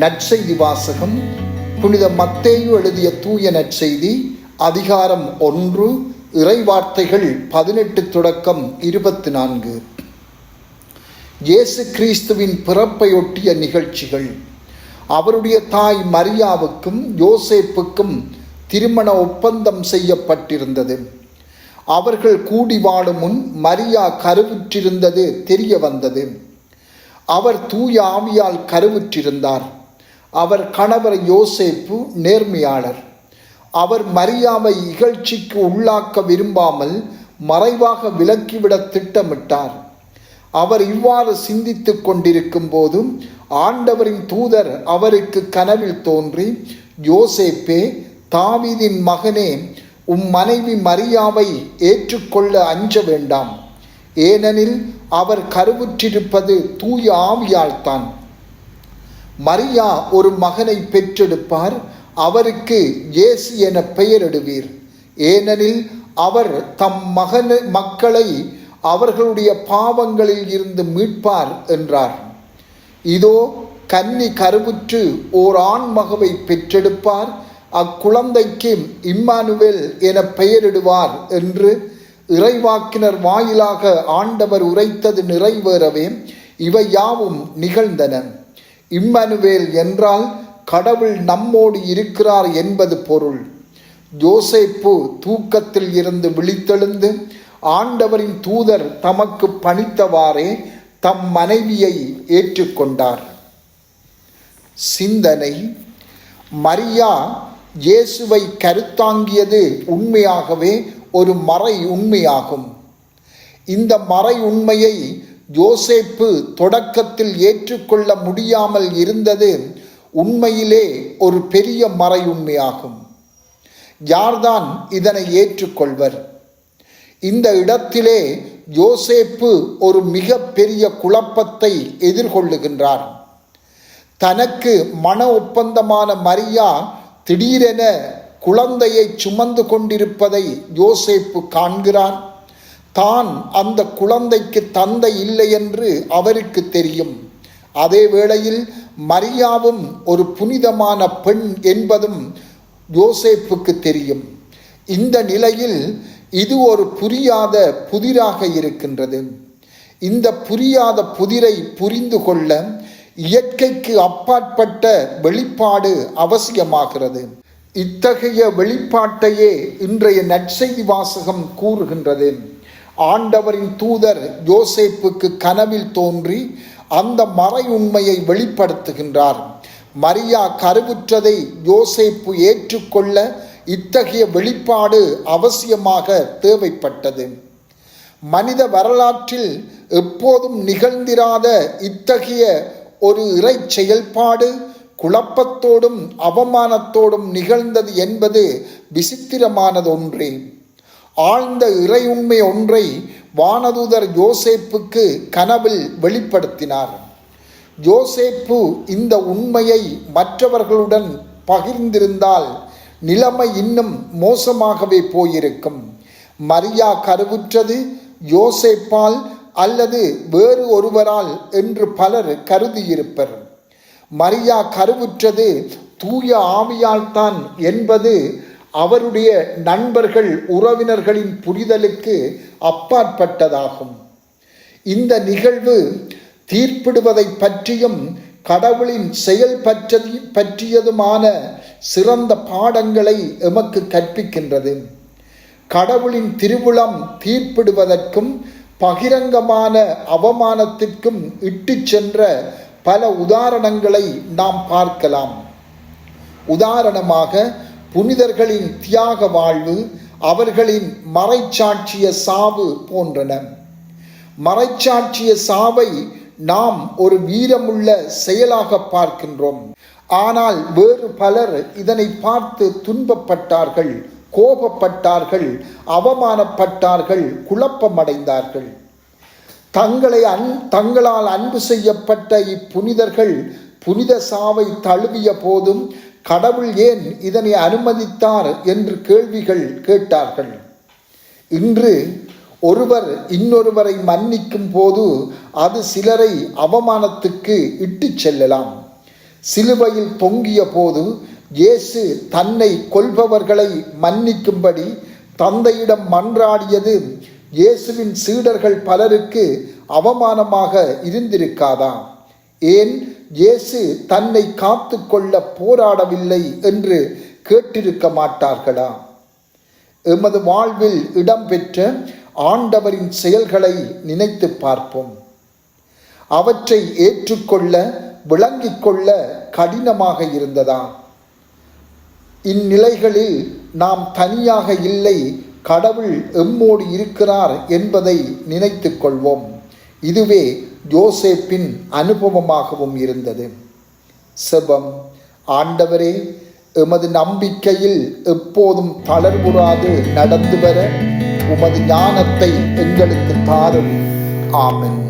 நற்செய்தி வாசகம் புனித மத்தேயு எழுதிய தூய நற்செய்தி அதிகாரம் ஒன்று இறைவார்த்தைகள் பதினெட்டு தொடக்கம் இருபத்தி நான்கு. இயேசு கிறிஸ்துவின் பிறப்பையொட்டிய நிகழ்ச்சிகள். அவருடைய தாய் மரியாவுக்கும் யோசேப்புக்கும் திருமண ஒப்பந்தம் செய்யப்பட்டிருந்தது. அவர்கள் கூடி வாழும் முன் மரியா கருவுற்றிருந்தது தெரிய வந்தது. அவர் தூய ஆவியால் கருவுற்றிருந்தார். அவர் கணவர் யோசேப்பு நேர்மையாளர். அவர் மரியாவை இகழ்ச்சிக்கு உள்ளாக்க விரும்பாமல் மறைவாக விலக்கிவிட திட்டமிட்டார். அவர் இவ்வாறு சிந்தித்து கொண்டிருக்கும் போதும் ஆண்டவரின் தூதர் அவருக்கு கனவில் தோன்றி யோசேப்பே தாவிதின் மகனே உம் மனைவி மரியாவை ஏற்றுக்கொள்ள அஞ்ச வேண்டாம். ஏனெனில் அவர் கருவுற்றிருப்பது தூய ஆவியால்தான் மரியா ஒரு மகனை பெற்றெடுப்பார் அவருக்கு இயேசு என பெயரிடுவீர். ஏனெனில் அவர் தம் மகன மக்களை அவர்களுடைய பாவங்களில் இருந்து மீட்பார் என்றார். இதோ கன்னி கருவுற்று ஓர் ஆண் மகவை பெற்றெடுப்பார் அக்குழந்தைக்கு இம்மானுவேல் என பெயரிடுவார் என்று இறைவாக்கினர் வாயிலாக ஆண்டவர் உரைத்தது நிறைவேறவே இவை யாவும் நிகழ்ந்தன. இம்மனுவேல் என்றால் கடவுள் நம்மோடு இருக்கிறார் என்பது பொருள். ஜோசைப்பு தூக்கத்தில் இருந்து விழித்தெழுந்து ஆண்டவரின் தூதர் தமக்கு பணித்தவாறே தம் மனைவியை ஏற்றுக்கொண்டார். சிந்தனை. மரியா இயேசுவை கருத்தாங்கியது உண்மையாகவே ஒரு மறை உண்மையாகும். இந்த மறை உண்மையை யோசேப்பு தொடக்கத்தில் ஏற்றுக்கொள்ள முடியாமல் இருந்தது உண்மையிலே ஒரு பெரிய மறையுண்மையாகும் யார்தான் இதனை ஏற்றுக்கொள்வர்? இந்த இடத்திலே யோசேப்பு ஒரு மிக பெரிய குழப்பத்தை எதிர்கொள்ளுகின்றார். தனக்கு மன ஒப்பந்தமான மரியா திடீரென குழந்தையை சுமந்து கொண்டிருப்பதை யோசேப்பு காண்கிறான். தான் அந்த குழந்தைக்கு தந்தை இல்லை என்று அவருக்கு தெரியும். அதே வேளையில் மரியாவும் ஒரு புனிதமான பெண் என்பதும் யோசேப்புக்கு தெரியும். இந்த நிலையில் இது ஒரு புரியாத புதிராக இருக்கின்றது. இந்த புரியாத புதிரை புரிந்து கொள்ள இயற்கைக்கு அப்பாற்பட்ட வெளிப்பாடு அவசியமாகிறது. இத்தகைய வெளிப்பாட்டையே இன்றைய நற்செய்தி வாசகம் கூறுகின்றது. ஆண்டவரின் தூதர் யோசேப்புக்கு கனவில் தோன்றி அந்த மறை உண்மையை வெளிப்படுத்துகின்றார். மரியா கருவுற்றதை யோசேப்பு ஏற்றுக்கொள்ள இத்தகைய வெளிப்பாடு அவசியமாக தேவைப்பட்டது. மனித வரலாற்றில் எப்போதும் நிகழ்ந்திராத இத்தகைய ஒரு இறை செயல்பாடு குழப்பத்தோடும் அவமானத்தோடும் நிகழ்ந்தது என்பது விசித்திரமானது ஒன்றே ஆழ்ந்த இறை உண்மை ஒன்றை வானதூதர் யோசேப்புக்கு கனவில் வெளிப்படுத்தினார். யோசேப்பு இந்த உண்மையை மற்றவர்களுடன் பகிர்ந்திருந்தால் நிலைமை இன்னும் மோசமாகவே போயிருக்கும். மரியா கருவுற்றது யோசேப்பால் அல்லது வேறு ஒருவரால் என்று பலர் கருதியிருப்பர். மரியா கருவுற்றது தூய ஆவியால் தான் என்பது அவருடைய நண்பர்கள் உறவினர்களின் புரிதலுக்கு அப்பாற்பட்டதாகும். இந்த நிகழ்வு தீர்ப்பிடுவதை பற்றியும் கடவுளின் செயல் பற்றி பற்றியதுமான சிறந்த பாடங்களை எமக்கு கற்பிக்கின்றது. கடவுளின் திருவுளம் தீர்ப்பிடுவதற்கும் பகிரங்கமான அவமானத்திற்கும் இட்டு சென்ற பல உதாரணங்களை நாம் பார்க்கலாம். உதாரணமாக புனிதர்களின் தியாக வாழ்வு அவர்களின் மறைச்சாட்சிய சாவு போன்றன. மறைச்சாட்சிய சாவை நாம் ஒரு வீரமுள்ள செயலாக பார்க்கின்றோம். ஆனால் வேறு பலர் இதனை பார்த்து துன்பப்பட்டார்கள் கோபப்பட்டார்கள் அவமானப்பட்டார்கள் குழப்பமடைந்தார்கள். தங்களை அன் தங்களால் அன்பு செய்யப்பட்ட இப்புனிதர்கள் புனித சாவை தழுவிய போதும் கடவுள் ஏன் இதனை அனுமதித்தார் என்று கேள்விகள் கேட்டார்கள். இன்று ஒருவர் இன்னொருவரை மன்னிக்கும் போது அது சிலரை அவமானத்துக்கு இட்டுச் செல்லலாம். சிலுவையில் பொங்கிய போது இயேசு தன்னை கொல்பவர்களை மன்னிக்கும்படி தந்தையிடம் மன்றாடியது இயேசுவின் சீடர்கள் பலருக்கு அவமானமாக இருந்திருக்காதா ஏன் இயேசு தன்னை காத்து கொள்ள போராடவில்லை என்று கேட்டிருக்க மாட்டார்களா? எமது வாழ்வில் இடம்பெற்ற ஆண்டவரின் செயல்களை நினைத்து பார்ப்போம். அவற்றை ஏற்றுக்கொள்ள விளங்கிக் கொள்ள கடினமாக இருந்ததா? இந்நிலைகளில் நாம் தனியாக இல்லை கடவுள் எம்மோடு இருக்கிறார் என்பதை நினைத்து கொள்வோம் இதுவே யோசேப்பின் அனுபவமாகவும் இருந்தது. செபம் ஆண்டவரே எமது நம்பிக்கையில் எப்போதும் தளர்வுறாது நடந்து வர உமது ஞானத்தை எங்களுக்கு தாரும். ஆமன்.